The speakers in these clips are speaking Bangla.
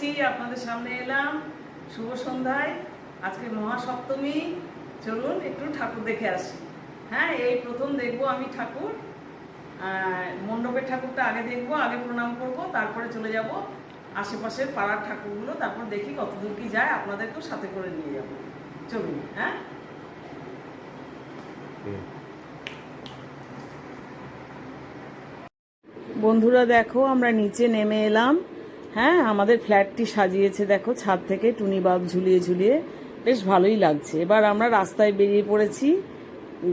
করছি আপনাদের সামনে এলাম। শুভ সন্ধ্যায়। আজকে মহাসপ্তমী। চলুন একটু ঠাকুর দেখে আসি। হ্যাঁ এই প্রথম দেখব আমি ঠাকুর। মণ্ডপের ঠাকুরটা আগে দেখব, আগে প্রণাম করব, তারপরে চলে যাব। আশেপাশের পাড়ার ঠাকুরগুলো, তারপর দেখি কতদূর কি যায়, আপনাদেরকেও সাথে করে নিয়ে যাব। চলুন হ্যাঁ? বন্ধুরা দেখো, আমরা নিচে নেমে এলাম। হ্যাঁ আমাদের ফ্ল্যাটটি সাজিয়েছে, দেখো, ছাদ থেকে টুনি বাল্ব ঝুলিয়ে ঝুলিয়ে। বেশ ভালোই লাগছে। এবার আমরা রাস্তায় বেরিয়ে পড়েছি।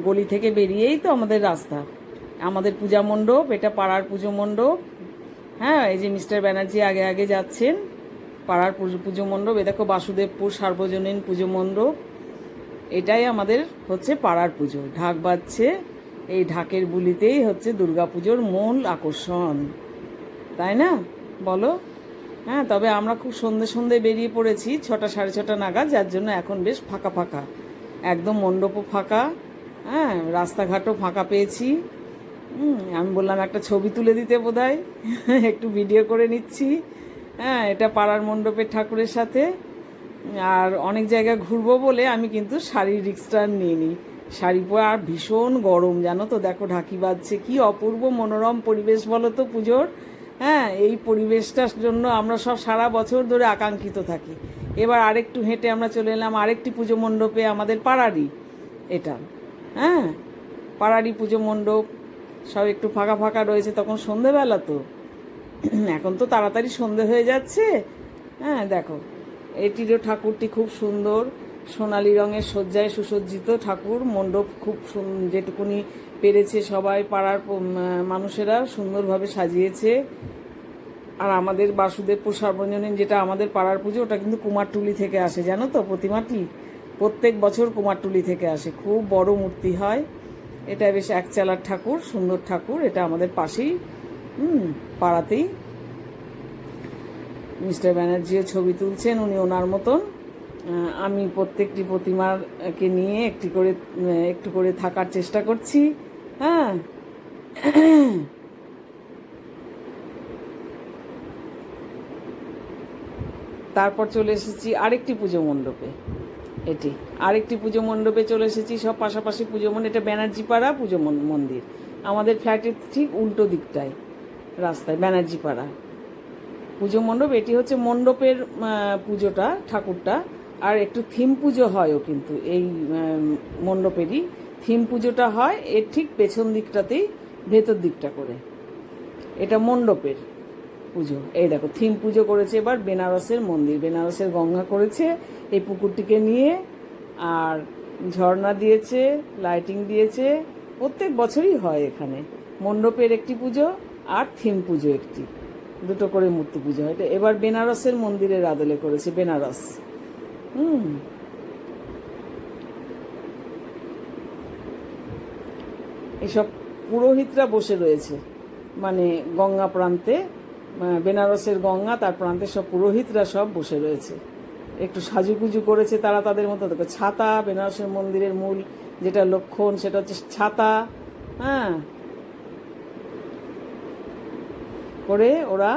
গলি থেকে বেরিয়েই তো আমাদের রাস্তা। আমাদের পূজা মণ্ডপ, এটা পাড়ার পুজো মণ্ডপ। হ্যাঁ এই যে মিস্টার ব্যানার্জি আগে আগে যাচ্ছেন, পাড়ার পুজো মণ্ডপ, এ দেখো বাসুদেবপুর সার্বজনীন পুজো মণ্ডপ। এটাই আমাদের হচ্ছে পাড়ার পুজো। ঢাক বাজছে, এই ঢাকের বুলিতেই হচ্ছে দুর্গাপুজোর মূল আকর্ষণ। তাই না? বলো। হ্যাঁ তবে আমরা খুব সন্ধে সন্ধে বেরিয়ে পড়েছি ছটা সাড়ে ছটা নাগাদ, যার জন্য এখন বেশ ফাঁকা ফাঁকা। একদম মণ্ডপও ফাঁকা হ্যাঁ রাস্তাঘাটও ফাঁকা পেয়েছি। আমি বললাম একটা ছবি তুলে দিতে বোধহয়, একটু ভিডিও করে নিচ্ছি। হ্যাঁ এটা পাড়ার মণ্ডপের ঠাকুরের সাথে। আর অনেক জায়গায় ঘুরবো বলে আমি কিন্তু শাড়ির রিক্সটা নিয়ে নিই শাড়ি পরে আর ভীষণ গরম, জানো তো? দেখো ঢাকি বাজছে, কি অপূর্ব মনোরম পরিবেশ বলো তো পুজোর। হ্যাঁ এই পরিবেশটার জন্য আমরা সব সারা বছর ধরে আকাঙ্ক্ষিত থাকি। এবার আরেকটু হেঁটে আমরা চলে এলাম আরেকটি পুজো মণ্ডপে আমাদের পাড়ারই এটা হ্যাঁ? পাড়ারই পুজো মণ্ডপ, সব একটু ফাঁকা ফাঁকা রয়েছে তখন সন্ধেবেলা তো। এখন তো তাড়াতাড়ি সন্ধে হয়ে যাচ্ছে। হ্যাঁ দেখো, এটিরও ঠাকুরটি খুব সুন্দর, সোনালি রঙের সজ্জায় সুসজ্জিত ঠাকুর, মণ্ডপ খুব যেটুকুনি পেরেছে সবাই, পাড়ার মানুষেরা সুন্দরভাবে সাজিয়েছে। আর আমাদের বাসুদেবপুর সার্বজনীন যেটা আমাদের পাড়ার পুজো, ওটা কিন্তু কুমারটুলি থেকে আসে, জানো তো প্রতিমাটি প্রত্যেক বছর কুমারটুলি থেকে আসে। খুব বড় মূর্তি হয়। এটা বেশ একচালার ঠাকুর, সুন্দর ঠাকুর, এটা আমাদের পাশেই, হুম, পাড়াতেই। মিস্টার ব্যানার্জিও ছবি তুলছেন, উনি ওনার মতন। আমি প্রত্যেকটি প্রতিমাকে নিয়ে একটি করে একটু করে থাকার চেষ্টা করছি। হ্যাঁ। তারপর চলে এসেছি আরেকটি পুজো মণ্ডপে। এটি আরেকটি পুজো মণ্ডপে চলে এসেছি, সব পাশাপাশি পুজো মণ্ডপ এটা ব্যানার্জি পাড়া পুজো মন- মন্দির। আমাদের ফ্ল্যাটের ঠিক উল্টো দিকটায় রাস্তায় ব্যানার্জি পাড়া পুজো মণ্ডপ, এটি হচ্ছে মণ্ডপের পুজোটা, ঠাকুরটা। আর একটু থিম পুজো হয়ও কিন্তু এই মণ্ডপেরই। থিম পুজোটা হয় এর ঠিক পেছন দিকটাতেই, ভেতর দিকটা করে। এটা মণ্ডপের পুজো। এই দেখো, থিম পুজো করেছে এবার বেনারসের মন্দির। বেনারসের গঙ্গা করেছে, এই পুকুরটিকে নিয়ে, আর ঝর্ণা দিয়েছে, লাইটিং দিয়েছে। প্রত্যেক বছরই হয় এখানে। মণ্ডপের একটি পুজো আর থিম পুজো একটি। দুটো করে মূর্তি পুজো হয়। এবার বেনারসের মন্দিরের আদলে করেছে বেনারস। হুম। এসব পুরোহিতরা বসে রয়েছে। মানে গঙ্গা প্রান্তে বেনারসের গঙ্গা, তার প্রান্তে সব পুরোহিতরা সব বসে রয়েছে। একটু সাজুগুজু করেছে তারা তাদের মতো দেখো ছাতা, বেনারসের মন্দিরের মূল যেটা লক্ষণ, সেটা হচ্ছে ছাতা হ্যাঁ। করে ওরা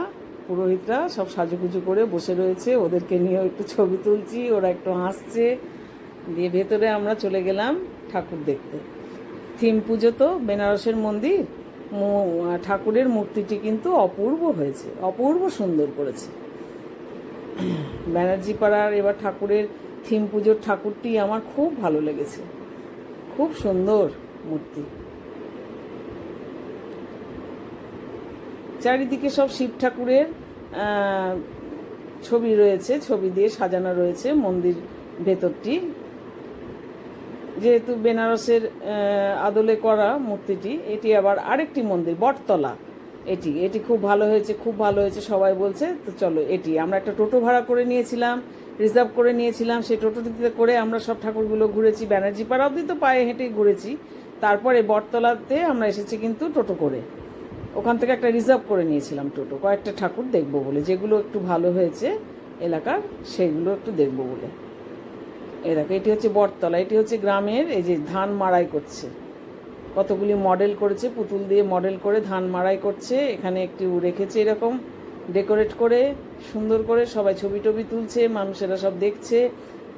পুরোহিতরা সব সাজুগুজু করে বসে রয়েছে। ওদেরকে নিয়েও একটু ছবি তুলছি, ওরা একটু হাসছে। দিয়ে ভেতরে আমরা চলে গেলাম ঠাকুর দেখতে। থিম পুজো তো বেনারসের মন্দির ঠাকুরের মূর্তিটি কিন্তু অপূর্ব হয়েছে, অপূর্ব সুন্দর করেছে। ব্যানার্জি পাড়ার এবার ঠাকুরের থিম পুজোর ঠাকুরটি আমার খুব ভালো লেগেছে। খুব সুন্দর মূর্তি। চারিদিকে সব শিব ঠাকুরের ছবি রয়েছে, ছবি দিয়ে সাজানো রয়েছে মন্দির ভেতরটি। যেহেতু বেনারসের আদলে করা মূর্তিটি, এটি আবার আরেকটি মন্দির, বটতলা। এটি এটি খুব ভালো হয়েছে, খুব ভালো হয়েছে, সবাই বলছে, তো চলো এটি। আমরা একটা টোটো ভাড়া করে নিয়েছিলাম, রিজার্ভ করে নিয়েছিলাম, সেই টোটোটিতে করে আমরা সব ঠাকুরগুলো ঘুরেছি, ব্যানার্জি পাড়া অবধি তো পায়ে হেঁটেই ঘুরেছি। তারপরে বটতলাতে আমরা এসেছি কিন্তু টোটো করে। ওখান থেকে একটা রিজার্ভ করে নিয়েছিলাম টোটো। কয়েকটা ঠাকুর দেখব বলে, যেগুলো একটু ভালো হয়েছে এলাকার, সেগুলো একটু দেখব বলে। এই দেখো, এটি হচ্ছে বটতলা, এটি হচ্ছে গ্রামের, এই যে ধান মাড়াই করছে। কতগুলি মডেল করেছে, পুতুল দিয়ে মডেল করে ধান মাড়াই করছে, এখানে একটি রেখেছে এরকম ডেকোরেট করে, সুন্দর করে সবাই ছবি টবি তুলছে, মানুষেরা সব দেখছে।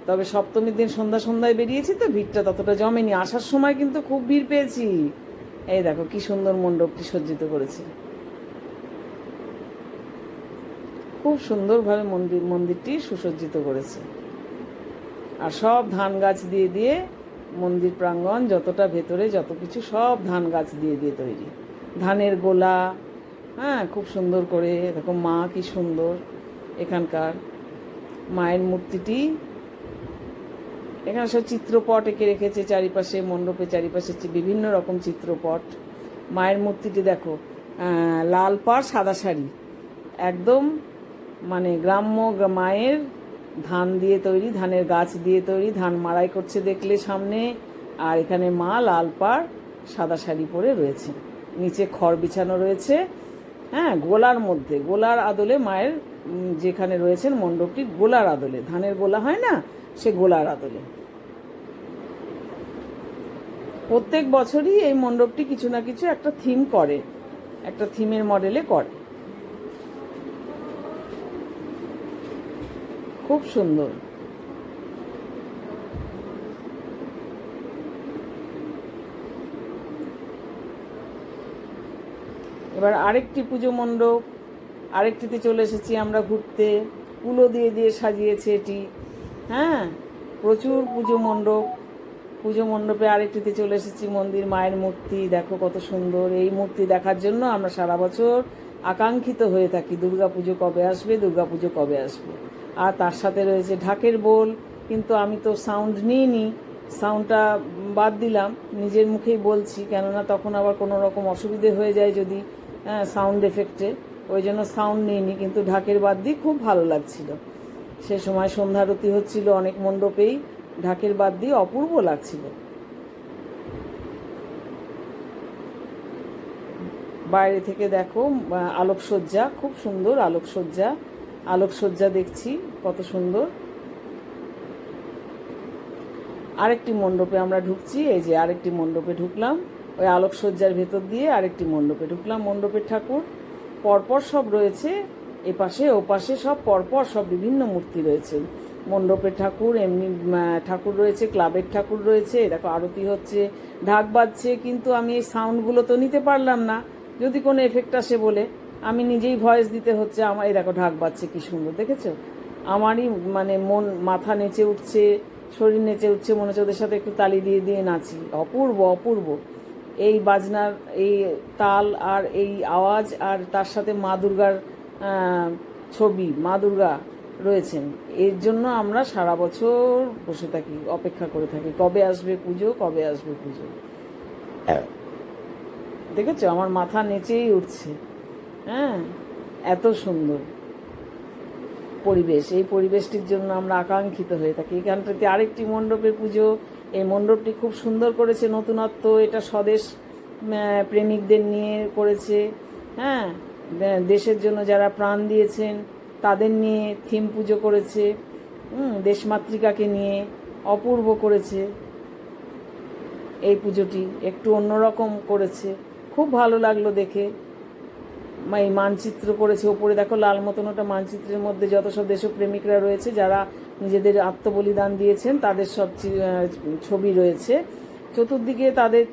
তবে সপ্তমীর দিন সন্ধ্যা সন্ধ্যায় বেরিয়েছি তো, ভিড়টা ততটা জমেনি, আসার সময় কিন্তু খুব ভিড় পেয়েছি। এই দেখো, কি সুন্দর মণ্ডপটি সজ্জিত করেছে। খুব সুন্দরভাবে মন্দির, মন্দিরটি সুসজ্জিত করেছে। আর সব ধান গাছ দিয়ে দিয়ে মন্দির প্রাঙ্গণ যতটা ভেতরে যত কিছু সব ধান গাছ দিয়ে দিয়ে তৈরি। ধানের গোলা হ্যাঁ খুব সুন্দর করে। দেখো মা কি সুন্দর এখানকার। মায়ের মূর্তিটি। এখানে সব চিত্রপট এঁকে রেখেছে চারিপাশে, মণ্ডপে চারিপাশে বিভিন্ন রকম চিত্রপট। মায়ের মূর্তিটি দেখো লাল পাড় সাদা শাড়ি। একদম মানে গ্রাম্য মায়ের ধান দিয়ে তৈরি, ধানের গাছ দিয়ে তৈরি, ধান মাড়াই করছে দেখলে সামনে। আর এখানে মা লাল পাড় সাদা শাড়ি পরে রয়েছে। নিচে খড় বিছানো রয়েছে। হ্যাঁ গোলার মধ্যে, গোলার আদলে মায়ের যেখানে রয়েছেন মণ্ডপটি গোলার আদলে। ধানের গোলা হয় না, সে গোলার আদলে। প্রত্যেক বছরই এই মণ্ডপটি কিছু না কিছু একটা থিম করে, একটা থিমের মডেলে করে। খুব সুন্দর। এবার আরেকটি পুজো মণ্ডপ, আরেকটিতে চলে এসেছি আমরা ঘুরতে। কুলো দিয়ে দিয়ে সাজিয়েছে এটি। হ্যাঁ প্রচুর পুজো মণ্ডপ। পুজো মণ্ডপে আরেকটিতে চলে এসেছি, মন্দির মায়ের মূর্তি। দেখো কত সুন্দর। এই মূর্তি দেখার জন্য আমরা সারা বছর আকাঙ্ক্ষিত হয়ে থাকি। দুর্গা পুজো কবে আসবে দুর্গা পুজো কবে আসবে? আর তার সাথে রয়েছে ঢাকের বোল, কিন্তু আমি তো সাউন্ড নিইনি। সাউন্ডটা বাদ দিলাম, নিজের মুখেই বলছি, কেননা তখন আবার কোনো রকম অসুবিধে হয়ে যায় যদি সাউন্ড এফেক্টে ওই জন্য সাউন্ড নিইনি, কিন্তু ঢাকের বাদ দিয়ে খুব ভালো লাগছিল। সে সময় সন্ধ্যারতি হচ্ছিল অনেক মণ্ডপেই, ঢাকের বাদ দিয়ে অপূর্ব লাগছিল। বাইরে থেকে দেখো আলোকসজ্জা, খুব সুন্দর আলোকসজ্জা। আলোকসজ্জা দেখছি, কত সুন্দর। আরেকটি মণ্ডপে আমরা ঢুকছি, এই যে আরেকটি মণ্ডপে ঢুকলাম। ওই আলোকসজ্জার ভেতর দিয়ে আরেকটি মণ্ডপে ঢুকলাম, মণ্ডপের ঠাকুর। পরপর সব রয়েছে, এপাশে ওপাশে সব, পরপর সব বিভিন্ন মূর্তি রয়েছে। মণ্ডপের ঠাকুর, এমনি ঠাকুর রয়েছে, ক্লাবের ঠাকুর রয়েছে দেখো আরতি হচ্ছে, ঢাক বাজছে, কিন্তু আমি এই সাউন্ডগুলো তো নিতে পারলাম না। যদি কোনো এফেক্ট আসে বলে। আমি নিজেই ভয়েস দিতে হচ্ছে আমার এই দেখো ঢাক বাজছে কি সুন্দর দেখেছ? আমারই মানে মন মাথা নেচে উঠছে শরীর নেচে উঠছে মনে হচ্ছে ওদের সাথে একটু তালি দিয়ে দিয়ে নাচি। অপূর্ব অপূর্ব। এই বাজনার এই তাল আর এই আওয়াজ আর তার সাথে মা দুর্গার ছবি মা দুর্গা রয়েছেন। এর জন্য আমরা সারা বছর বসে থাকি অপেক্ষা করে থাকি কবে আসবে পুজো কবে আসবে পুজো। দেখেছ? আমার মাথা নেচেই উঠছে। হ্যাঁ এত সুন্দর পরিবেশ। এই পরিবেশটির জন্য আমরা আকাঙ্ক্ষিত হয়ে থাকি। এখানটাতে আরেকটি মণ্ডপের পুজো। এই মণ্ডপটি খুব সুন্দর করেছে নতুনত্ব। এটা স্বদেশ প্রেমিকদের নিয়ে করেছে। হ্যাঁ দেশের জন্য যারা প্রাণ দিয়েছেন, তাদের নিয়ে থিম পুজো করেছে। দেশমাতৃকাকে নিয়ে অপূর্ব করেছে। এই পুজোটি একটু অন্যরকম করেছে। খুব ভালো লাগল দেখে। এই মানচিত্র করেছে। ওপরে দেখো লাল মতন ওটা মানচিত্রের মধ্যে যত সব দেশপ্রেমিকরা রয়েছে, যারা নিজেদের আত্মবলিদান দিয়েছেন, তাদের সব ছবি রয়েছে। চতুর্দিকে তাদের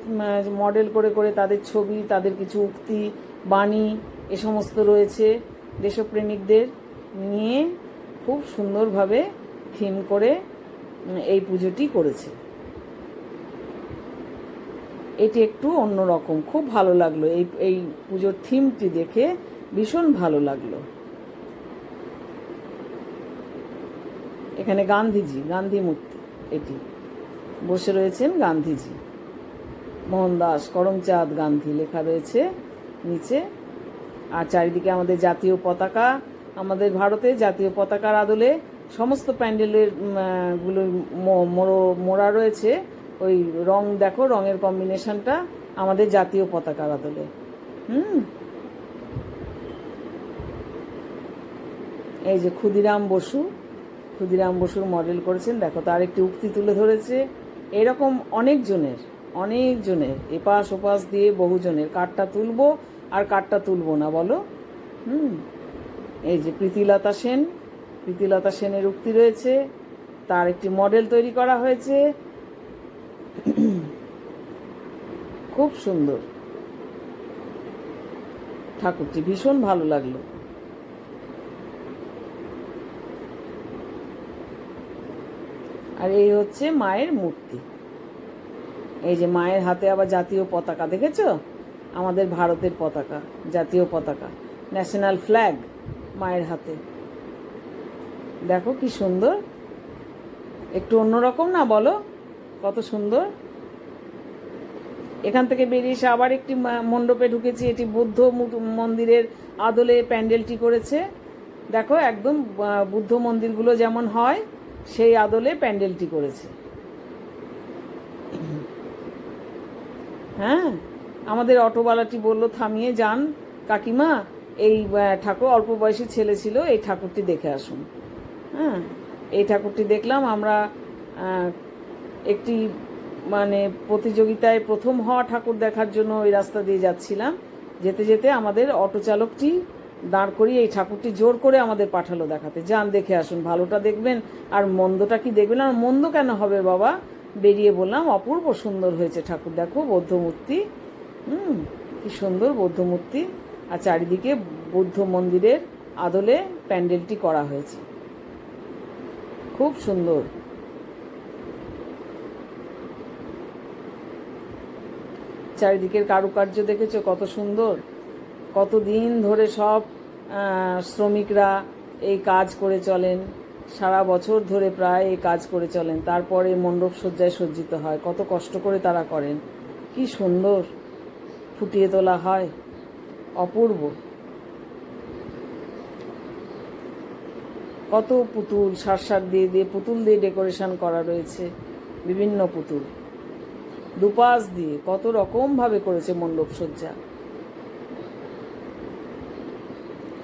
মডেল করে করে তাদের ছবি, তাদের কিছু উক্তি, বাণী, এ সমস্ত রয়েছে দেশপ্রেমিকদের নিয়ে খুব সুন্দরভাবে থিম করে এই পুজোটি করেছে। এটি একটু অন্যরকম। খুব ভালো লাগল। এই এই পুজোর থিমটি দেখে ভীষণ ভালো লাগল। এখানে গান্ধীজি, গান্ধী মূর্তি, এটি। বসে রয়েছেন গান্ধীজি। মোহনদাস করমচাঁদ গান্ধী লেখা রয়েছে নিচে। আর চারিদিকে আমাদের জাতীয় পতাকা, আমাদের ভারতে জাতীয় পতাকার আদলে সমস্ত প্যান্ডেলেরগুলো মোড়া রয়েছে। ওই রং দেখো, রঙের কম্বিনেশনটা আমাদের জাতীয় পতাকার আদলে হুম? এই যে ক্ষুদিরাম বসু, ক্ষুদিরাম বসুর মডেল করেছেন। দেখো, তার একটি উক্তি তুলে ধরেছে। এরকম অনেকজনের অনেকজনের, এপাশ ওপাশ দিয়ে বহুজনের কাঠটা তুলবো আর কাঠটা তুলবো না, বলো? হুম? এই যে প্রীতিলতা সেন, প্রীতিলতা সেনের উক্তি রয়েছে। তার একটি মডেল তৈরি করা হয়েছে। খুব সুন্দর। ঠাকুরটি ভীষণ ভালো লাগল। আর এই হচ্ছে মায়ের মূর্তি। এই যে মায়ের হাতে আবার জাতীয় পতাকা, দেখেছ? আমাদের ভারতের পতাকা, জাতীয় পতাকা। ন্যাশনাল ফ্ল্যাগ মায়ের হাতে। দেখো কি সুন্দর। একটু অন্যরকম না বলো? কত সুন্দর। এখান থেকে বেরিয়ে এসে আবার একটি মণ্ডপে ঢুকেছি। এটি বুদ্ধ মন্দিরের আদলে প্যান্ডেলটি করেছে। দেখো, একদম বুদ্ধ মন্দিরগুলো যেমন হয়, সেই আদলে প্যান্ডেলটি করেছে। হ্যাঁ আমাদের অটোওয়ালাটি বলল, থামিয়ে যান কাকিমা, এই ঠাকুর, অল্প বয়সী ছেলে ছিল, এই ঠাকুরটি দেখে আসুন। হ্যাঁ এই ঠাকুরটি দেখলাম, আমরা একটি মানে প্রতিযোগিতায় প্রথম হওয়া ঠাকুর দেখার জন্য ওই রাস্তা দিয়ে যাচ্ছিলাম। যেতে যেতে আমাদের অটো চালকটি দাঁড় করিয়ে এই ঠাকুরটি জোর করে আমাদের পাঠালো দেখাতে। যান, দেখে আসুন, ভালোটা দেখবেন আর মন্দটা কি দেখবেন? আর মন্দ কেন হবে বাবা? বেরিয়ে বললাম, অপূর্ব সুন্দর হয়েছে ঠাকুর, দেখো, বৌদ্ধ মূর্তি। হুম, কি সুন্দর বৌদ্ধ মূর্তি। আর চারিদিকে বৌদ্ধ মন্দিরের আদলে প্যান্ডেলটি করা হয়েছে। খুব সুন্দর। চারিদিকের কারুকার্য দেখেছ? কত সুন্দর। কত দিন ধরে সব শ্রমিকরা এই কাজ করে চলেন। সারা বছর ধরে প্রায় এই কাজ করে চলেন। তারপরে মণ্ডপ সজ্জায় সজ্জিত হয়। কত কষ্ট করে তারা করেন। কি সুন্দর। ফুটিয়ে তোলা হয়। অপূর্ব। কত পুতুল সার সার দিয়ে দিয়ে পুতুল দিয়ে ডেকোরেশন করা রয়েছে। বিভিন্ন পুতুল। দুপাশ দিয়ে কত রকম ভাবে করেছে মণ্ডপ সজ্জা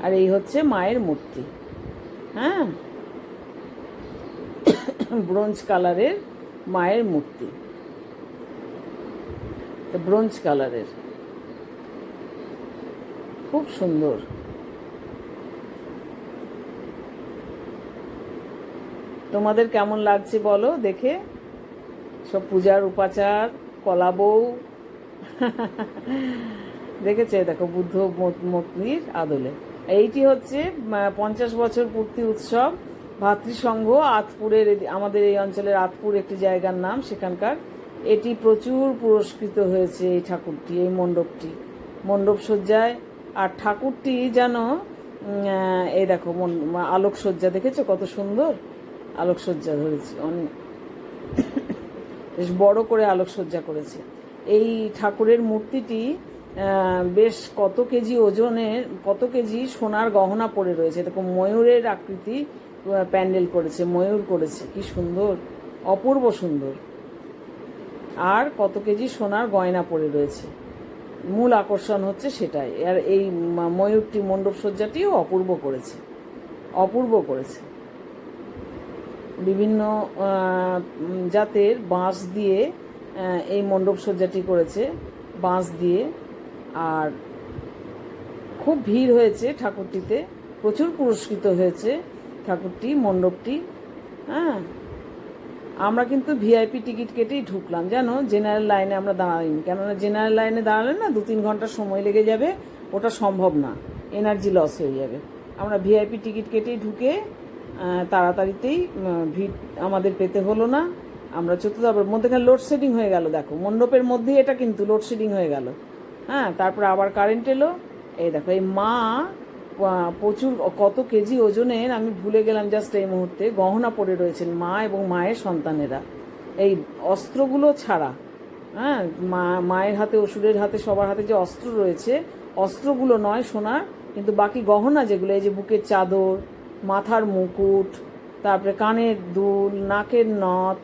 আর এই হচ্ছে মায়ের মূর্তি। হ্যাঁ? ব্রোঞ্জ কালারের মায়ের মূর্তি। ব্রোঞ্জ কালারের। খুব সুন্দর। তোমাদের কেমন লাগছে বলো দেখে? সব পূজার উপাচার কলা বউ। দেখেছে? দেখো, বুদ্ধ মূ- মূর্তির আদলে। এইটি হচ্ছে পঞ্চাশ বছর পূর্তি উৎসব। ভাতৃসংঘ, আতপুরের আমাদের এই অঞ্চলের আতপুর একটি জায়গার নাম সেখানকার। এটি প্রচুর পুরস্কৃত হয়েছে এই ঠাকুরটি, এই মণ্ডপটি। মণ্ডপ সজ্জায়। আর ঠাকুরটি যেন এই দেখো আলোকসজ্জা, দেখেছ কত সুন্দর? আলোকসজ্জা ধরেছে, অনেক। বেশ বড় করে আলোকসজ্জা করেছে। এই ঠাকুরের মূর্তিটি বেশ কত কেজি ওজনের, কত কেজি সোনার গহনা পড়ে রয়েছে। এরকম ময়ূরের আকৃতি প্যান্ডেল করেছে, ময়ূর করেছে। কি সুন্দর, অপূর্ব সুন্দর। আর কত কেজি সোনার গয়না পড়ে রয়েছে। মূল আকর্ষণ হচ্ছে সেটাই। আর এই ময়ূরটি মণ্ডপ সজ্জাটিও অপূর্ব করেছে। অপূর্ব করেছে। বিভিন্ন জাতের বাঁশ দিয়ে এই মণ্ডপ সজ্জাটি করেছে, বাঁশ দিয়ে। আর খুব ভিড় হয়েছে ঠাকুরটিতে, প্রচুর পুরস্কৃত হয়েছে ঠাকুরটি, মণ্ডপটি হ্যাঁ। আমরা কিন্তু ভিআইপি টিকিট কেটেই ঢুকলাম, জানো? জেনারেল লাইনে আমরা দাঁড়াইনি, কেননা জেনারেল লাইনে দাঁড়ালে না দু তিন ঘণ্টা সময় লেগে যাবে, ওটা সম্ভব না, এনার্জি লস হয়ে যাবে। আমরা ভিআইপি টিকিট কেটেই ঢুকে তাড়াতাড়িতেই ভিড় আমাদের পেতে হলো না। আমরা চতুর্থ আবার মধ্যেখানে লোডশেডিং হয়ে গেল, দেখো। মণ্ডপের মধ্যেই এটা কিন্তু লোডশেডিং হয়ে গেল। হ্যাঁ তারপরে আবার কারেন্ট এলো। এই দেখো, এই মা প্রচুর, কত কেজি ওজনের, আমি ভুলে গেলাম জাস্ট এই মুহূর্তে, গহনা পড়ে রয়েছেন মা এবং মায়ের সন্তানেরা। এই অস্ত্রগুলো ছাড়া হ্যাঁ মা, মায়ের হাতে অসুরের হাতে, সবার হাতে যে অস্ত্র রয়েছে, অস্ত্রগুলো নয় সোনার, কিন্তু বাকি গহনা যেগুলো, এই যে বুকের চাদর মাথার মুকুট, তারপরে কানের দুল, নাকের নথ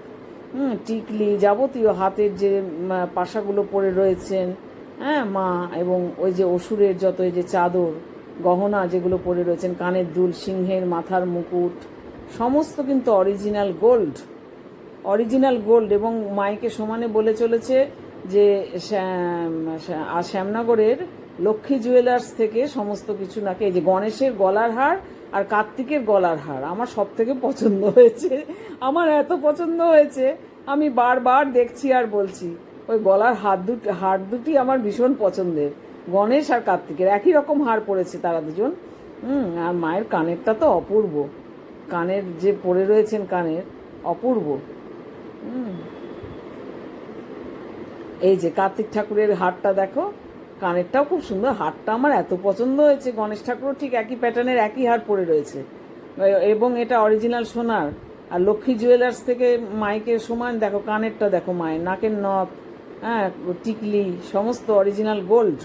টিকলি যাবতীয় হাতের যে পাশাগুলো পরে রয়েছেন হ্যাঁ মা, এবং ওই যে অসুরের যত এই যে চাদর, গহনা যেগুলো পরে রয়েছেন, কানের দুল, সিংহের মাথার মুকুট, সমস্ত কিন্তু অরিজিনাল গোল্ড অরিজিনাল গোল্ড, এবং মাইকে সমানে বলে চলেছে যে শ্যামনগরের লক্ষ্মী জুয়েলার্স থেকে সমস্ত কিছু নাকি, এই যে গণেশের গলার হার আর কার্তিকের গলার হার আমার সব থেকে পছন্দ হয়েছে। আমার এত পছন্দ হয়েছে, আমি বারবার দেখছি আর বলছি, ওই গলার হাত দুটি, হার দুটি আমার ভীষণ পছন্দের, গণেশ আর কার্তিকের। একই রকম হার পরেছে তারা দুজন। হুম, আর মায়ের কানেরটা তো অপূর্ব। কানের যে পরে রয়েছেন কানের, অপূর্ব। এই যে কার্তিক ঠাকুরের হারটা দেখো। কানেরটাও খুব সুন্দর, হারটা আমার এত পছন্দ হয়েছে, গণেশ ঠাকুরও ঠিক একই প্যাটার্নের একই হার পরে রয়েছে। এবং এটা অরিজিনাল সোনার, আর লক্ষ্মী জুয়েলার্স থেকে মাইকের সমান, দেখো কানেরটা দেখো মায়ের, নাকের নথ হ্যাঁ টিকলি, সমস্ত অরিজিনাল গোল্ড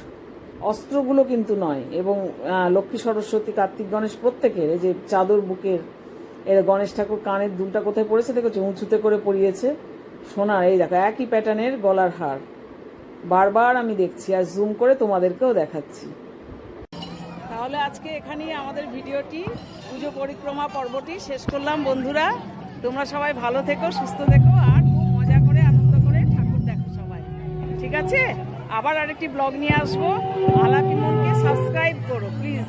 অস্ত্রগুলো কিন্তু নয়, এবং লক্ষ্মী সরস্বতী, কার্তিক গণেশ প্রত্যেকের, এই যে চাদর বুকের, এর গণেশ ঠাকুর কানের দুলটা কোথায় পড়েছে, দেখেছ? উঁচুতে করে পরিয়েছে। সোনার, এই দেখো, একই প্যাটার্নের গলার হার। বারবার আমি দেখছি আর জুম করে তোমাদেরকেও দেখাচ্ছি। তাহলে আজকে এখানেই আমাদের ভিডিওটি, পুজো পরিক্রমা পর্বটি শেষ করলাম বন্ধুরা। তোমরা সবাই ভালো থেকো, সুস্থ থেকো, আর খুব মজা করে, আনন্দ করে ঠাকুর দেখো সবাই। ঠিক আছে? আবার আরেকটি ব্লগ নিয়ে আসব। আলাপি মনকে সাবস্ক্রাইব করো প্লিজ